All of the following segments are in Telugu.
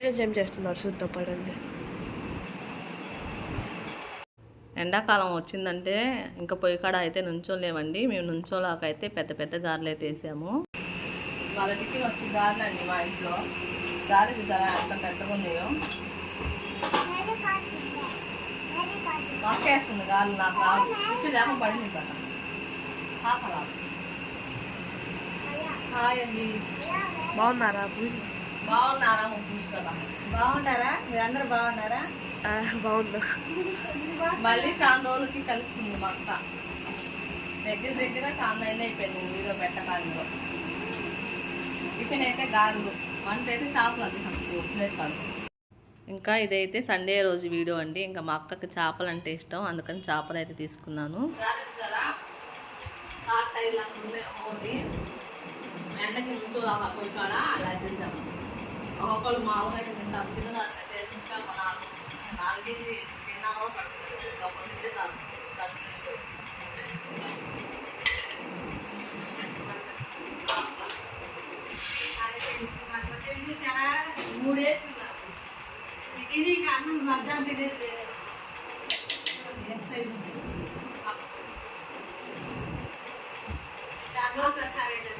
ఏం చేస్తున్నారు చూద్దాం పడండి. ఎండాకాలం వచ్చిందంటే ఇంకా పొయ్యి కాడ అయితే నుంచోలేమండి మేము నుంచోలాకైతే పెద్ద పెద్ద గారెలు అయితే వేసాము. వాళ్ళ టిఫిన్ వచ్చి గారెలు అండి మా ఇంట్లో. గారె చూసారా? అంత పెద్దగా ఉన్నాయో మక్కేస్తుంది గారెలు నాకు రాదు. ఇచ్చి పడింది కదా. హాయ్ అండి. బాగున్నారా పూజ? బాగున్నారా? బాగున్నారా. మీరందరూ బాగున్నారా? బాగున్నా. మళ్ళీ చాలా రోజులకి కలుస్తుంది మా అక్క. దగ్గర దగ్గర చాలా అయిపోయింది నేను వీడియో పెట్టకాలంలో టిఫిన్ అయితే గారెలు వంట అయితే చేపలు అది ప్లేట్ కాదు. ఇంకా ఇదైతే సండే రోజు వీడియో అండి. ఇంకా మా అక్కకి చేపలు అంటే ఇష్టం. అందుకని చేపలు అయితే తీసుకున్నాను. ఎండకి నుంచో పోయి కాడ? అలా వేసేసాము ఒక్కొక్కరు మామూలుగా అయితే తింటాం చిన్నగా కట్టేసి ఇంకా మన నాలుగేది తిన్నా కూడా పడుతుంది ఒకటి తింటే చాలు. కడుపు నిండిపోయి. మూడేసి ఇది అన్నం మధ్యాహ్నం తినేది లేదు ఎక్సైజ్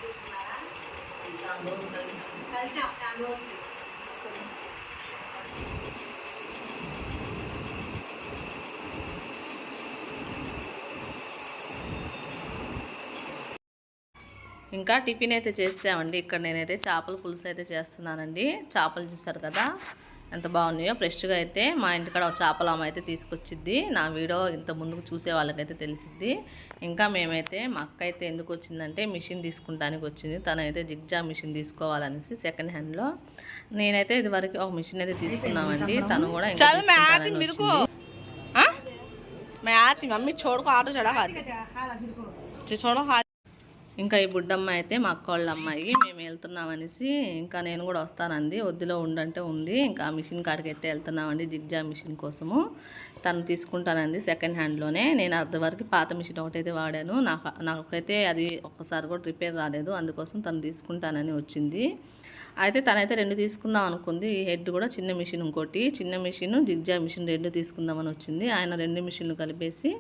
చూస్తున్నారా కలిసాం కలిసి ఒక ఇంకా టిఫిన్ అయితే చేసామండి ఇక్కడ నేనైతే చేపల పులుసు అయితే చేస్తున్నానండి చేపలు చూసారు కదా ఎంత బాగున్నాయో ఫ్రెష్గా అయితే మా ఇంటికాడ ఒక చేపల ఆమె అయితే తీసుకొచ్చిద్ది నా వీడియో ఇంత ముందుకు చూసే వాళ్ళకైతే తెలిసిద్ది ఇంకా మేమైతే మా అక్క అయితే ఎందుకు వచ్చిందంటే మిషన్ తీసుకుంటానికి వచ్చింది తనైతే జిగ్జా మిషన్ తీసుకోవాలనేసి సెకండ్ హ్యాండ్లో నేనైతే ఇది వరకు ఒక మిషన్ అయితే తీసుకున్నామండి తను కూడా ఇంకా తీసుకుంటానని వచ్చింది. मैं आती मम्मी छोड़ को ऑटो चढ़ा खाती छोड़ो खा ఇంకా ఈ బుడ్డమ్మ అయితే మా అక్క వాళ్ళ అమ్మాయి మేము వెళ్తున్నాం అనేసి ఇంకా నేను కూడా వస్తానంది. వద్దులో ఉండంటే ఉంది. ఇంకా ఆ మిషన్ కాడికి అయితే వెళ్తున్నామండి జిగ్జా మిషన్ కోసము. తను తీసుకుంటానంది సెకండ్ హ్యాండ్లోనే నేను అంతవరకు పాత మిషన్ ఒకటైతే వాడాను. నాకు నాకైతే అది ఒక్కసారి కూడా రిపేర్ రాలేదు. అందుకోసం తను తీసుకుంటానని వచ్చింది. అయితే తనైతే రెండు తీసుకుందాం అనుకుంది. ఈ హెడ్ కూడా చిన్న మిషన్ ఇంకోటి. చిన్న మిషన్ జిగ్జా మిషన్ రెండు తీసుకుందామని వచ్చింది. ఆయన రెండు మిషన్లు కలిపేసి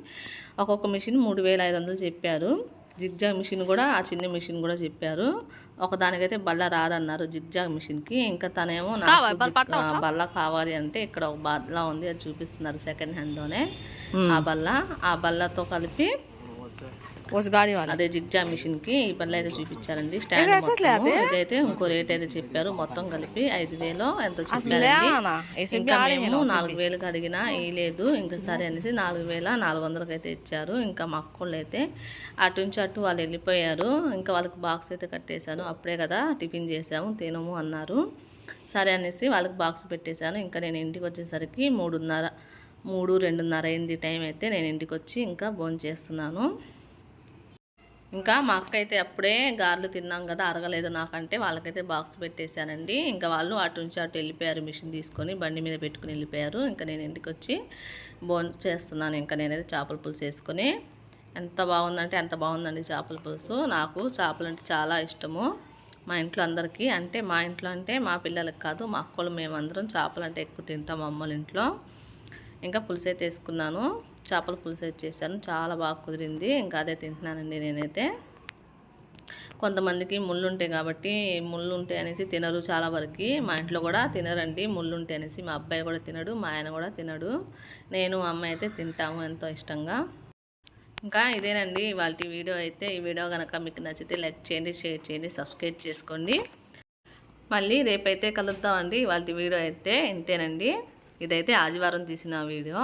ఒక్కొక్క మిషన్ మూడు వేల ఐదు వందలు చెప్పారు. జిగ్జాగ్ మిషన్ కూడా ఆ చిన్న మిషన్ కూడా చెప్పారు. ఒకదానికైతే బల్ల రాదన్నారు జిగ్జాగ్ మిషన్కి. ఇంకా తనేమో బల్ల కావాలి అంటే ఇక్కడ ఒక బల్ల ఉంది అది చూపిస్తున్నారు సెకండ్ హ్యాండ్లోనే. ఆ బల్ల ఆ బల్లతో కలిపి ఒసగాడి వాళ్ళు. అదే జిగ్జా మిషన్కి ఈ పనులు అయితే చూపించారండి. స్టాండ్ అయితే ఇంకో రేట్ అయితే చెప్పారు. మొత్తం కలిపి ఐదు వేలు ఎంతో చెప్పారండి? నాలుగు వేలకు అడిగినా లేదు. ఇంకా సరే అనేసి నాలుగు వేల నాలుగు వందలకి అయితే ఇచ్చారు. ఇంకా మా అక్కోళ్ళు అయితే అటు నుంచి అటు వాళ్ళు వెళ్ళిపోయారు. ఇంకా వాళ్ళకి బాక్స్ అయితే కట్టేశాను. అప్పుడే కదా టిఫిన్ చేసాము తినము అన్నారు. సరే అనేసి వాళ్ళకి బాక్స్ పెట్టేశాను. ఇంకా నేను ఇంటికి వచ్చేసరికి మూడున్నర మూడు రెండున్నర అయింది టైం అయితే. నేను ఇంటికి వచ్చి ఇంకా భోజనం చేస్తున్నాను ఇంకా మా అక్క అయితే అప్పుడే గారెలు తిన్నాం కదా అరగలేదు నాకంటే. వాళ్ళకైతే బాక్స్ పెట్టేశానండి ఇంకా వాళ్ళు అటు నుంచి అటు వెళ్ళిపోయారు మిషన్ తీసుకొని బండి మీద పెట్టుకుని వెళ్ళిపోయారు. ఇంకా నేను ఇంటికి వచ్చి బోన్ చేస్తున్నాను. ఇంకా నేనైతే చేపల పులుసు వేసుకొని ఎంత బాగుందంటే ఎంత బాగుందండి చేపల పులుసు. నాకు చేపలు అంటే చాలా ఇష్టము. మా ఇంట్లో అందరికీ అంటే మా ఇంట్లో అంటే మా పిల్లలకి కాదు మా అక్కలు మేమందరం చేపలు అంటే ఎక్కువ తింటాం అమ్మల ఇంట్లో. ఇంకా పులుసు అయితే వేసుకున్నాను. చేపల పులుసు అయితే చేశాను. చాలా బాగా కుదిరింది. ఇంకా అదే తింటున్నానండి నేనైతే. కొంతమందికి ముళ్ళు ఉంటాయి కాబట్టి ముళ్ళు ఉంటాయి అనేసి తినరు చాలా వరకు. మా ఇంట్లో కూడా తినరండి ముళ్ళు ఉంటాయి అనేసి. మా అబ్బాయి కూడా తినడు మా ఆయన కూడా తినడు. నేను మా అమ్మాయి అయితే తింటాము ఎంతో ఇష్టంగా. ఇంకా ఇదేనండి వాళ్ళ వీడియో అయితే. ఈ వీడియో కనుక మీకు నచ్చితే లైక్ చేయండి షేర్ చేయండి సబ్స్క్రైబ్ చేసుకోండి. మళ్ళీ రేపైతే కలుద్దామండి వాళ్ళ వీడియో అయితే. ఇంతేనండి. ఇదైతే ఆదివారం తీసిన వీడియో.